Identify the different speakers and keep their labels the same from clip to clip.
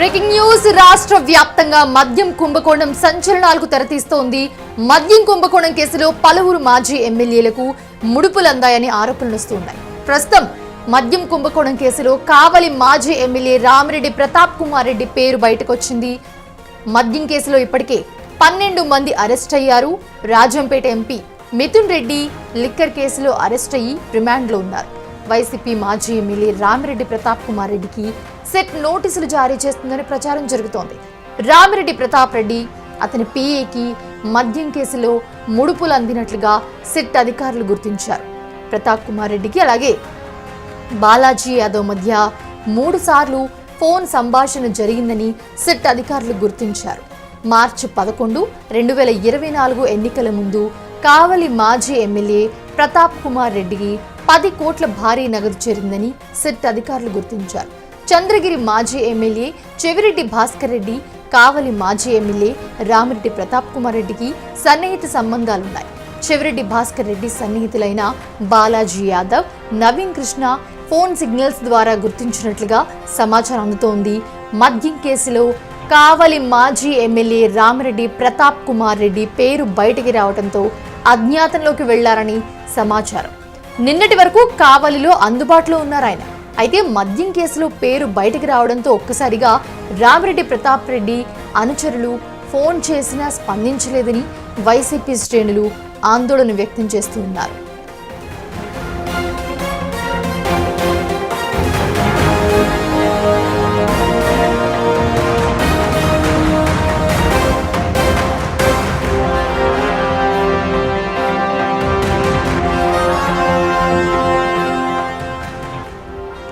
Speaker 1: Breaking news. రాష్ట్ర వ్యాప్తంగా మద్యం కుంభకోణం సంచలనాలకు తెరతీస్తోంది. మద్యం కుంభకోణం కేసులో పలువురు మాజీ ఎమ్మెల్యేలకు ముడుపులందాయని ఆరోపణలు వస్తున్నాయి. ప్రస్తుతం మద్యం కుంభకోణం కేసులో కావలి మాజీ ఎమ్మెల్యే రామిరెడ్డి ప్రతాప్ కుమార్ రెడ్డి పేరు బయటకొచ్చింది. మద్యం కేసులో ఇప్పటికే పన్నెండు మంది అరెస్ట్ అయ్యారు. రాజంపేట ఎంపీ మిథున్ రెడ్డి లిక్కర్ కేసులో అరెస్ట్ అయ్యి రిమాండ్లో ఉన్నారు. వైసీపీ మాజీ ఎమ్మెల్యే రామిరెడ్డి ప్రతాప్ కుమార్ రెడ్డికి సెట్ నోటీసులు జారీ చేస్తుందని ప్రచారం జరుగుతోంది. రామిరెడ్డి ప్రతాప్ రెడ్డి అతని పిఏకి మద్యం కేసులో ముడుపులు అందినట్లుగా సెట్ అధికారులు గుర్తించారు. ప్రతాప్ కుమార్ రెడ్డికి అలాగే బాలాజీ యాదవ్ మధ్య మూడు సార్లు ఫోన్ సంభాషణ జరిగిందని సిట్ అధికారులు గుర్తించారు. మార్చి పదకొండు రెండు వేల ఇరవై నాలుగు ఎన్నికల ముందు కావలి మాజీ ఎమ్మెల్యే ప్రతాప్ కుమార్ రెడ్డికి పది కోట్ల భారీ నగదు చేరిందని సిట్ అధికారులు గుర్తించారు. చంద్రగిరి మాజీ ఎమ్మెల్యే చెవిరెడ్డి భాస్కర్ రెడ్డి కావలి మాజీ ఎమ్మెల్యే రామిరెడ్డి ప్రతాప్ కుమార్ రెడ్డికి సన్నిహిత సంబంధాలున్నాయి. చెవిరెడ్డి భాస్కర్ రెడ్డి సన్నిహితులైన బాలాజీ యాదవ్ నవీన్ కృష్ణ ఫోన్ సిగ్నల్స్ ద్వారా గుర్తించినట్లుగా సమాచారం అందుతోంది. మద్యం కేసులో కావలి మాజీ ఎమ్మెల్యే రామిరెడ్డి ప్రతాప్ కుమార్ రెడ్డి పేరు బయటికి రావడంతో అజ్ఞాతంలోకి వెళ్ళారని సమాచారం. నిన్నటి వరకు కావలిలో అందుబాటులో ఉన్నారు ఆయన. అయితే మద్యం కేసులో పేరు బయటకు రావడంతో ఒక్కసారిగా రామిరెడ్డి ప్రతాప్ రెడ్డి అనుచరులు ఫోన్ చేసినా స్పందించలేదని వైసీపీ శ్రేణులు ఆందోళన వ్యక్తం చేస్తూ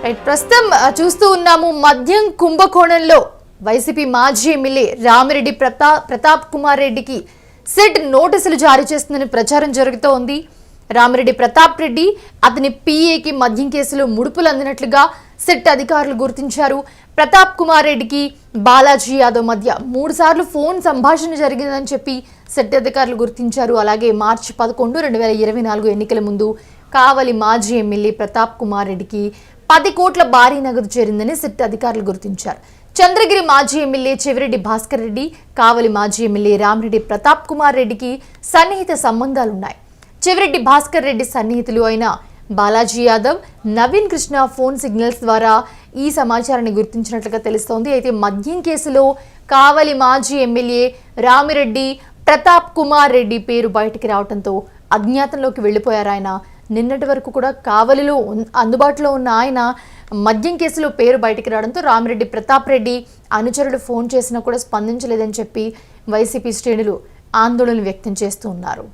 Speaker 1: ప్రస్తుతం చూస్తూ ఉన్నాము మద్యం కుంభకోణంలో. వైసీపీ మాజీ ఎమ్మెల్యే రామిరెడ్డి ప్రతా ప్రతాప్ కుమార్ రెడ్డికి సెట్ నోటీసులు జారీ చేస్తుందని ప్రచారం జరుగుతూ ఉంది రామిరెడ్డి ప్రతాప్ రెడ్డి అతని పిఏకి మద్యం కేసులో ముడుపులు అందినట్లుగా సెట్ అధికారులు గుర్తించారు. ప్రతాప్ కుమార్ రెడ్డికి బాలాజీ యాదవ్ మధ్య మూడుసార్లు ఫోన్ సంభాషణ జరిగిందని చెప్పి సెట్ అధికారులు గుర్తించారు. అలాగే మార్చి పదకొండు రెండు వేల ఇరవై నాలుగు ఎన్నికల ముందు కావలి మాజీ ఎమ్మెల్యే ప్రతాప్ కుమార్ రెడ్డికి పది కోట్ల భారీ నగదు చేరిందని సిట్ అధికారులు గుర్తించారు. చంద్రగిరి మాజీ ఎమ్మెల్యే చెవిరెడ్డి భాస్కర్ రెడ్డి కావలి మాజీ ఎమ్మెల్యే రామిరెడ్డి ప్రతాప్ కుమార్ రెడ్డికి సన్నిహిత సంబంధాలున్నాయి. చెవిరెడ్డి భాస్కర్ రెడ్డి సన్నిహితులు అయిన బాలాజీ యాదవ్ నవీన్ కృష్ణ ఫోన్ సిగ్నల్స్ ద్వారా ఈ సమాచారాన్ని గుర్తించినట్లుగా తెలుస్తోంది. అయితే మద్యం కేసులో కావలి మాజీ ఎమ్మెల్యే రామిరెడ్డి ప్రతాప్ కుమార్ రెడ్డి పేరు బయటికి రావడంతో అజ్ఞాతంలోకి వెళ్ళిపోయారు ఆయన. నిన్నటి వరకు కూడా కావలిలో అందుబాటులో ఉన్న ఆయన మద్యం కేసులో పేరు బయటికి రావడంతో రామిరెడ్డి ప్రతాప్ రెడ్డి అనుచరులు ఫోన్ చేసినా కూడా స్పందించలేదని చెప్పి వైసీపీ శ్రేణులు ఆందోళన వ్యక్తం చేస్తూ ఉన్నారు.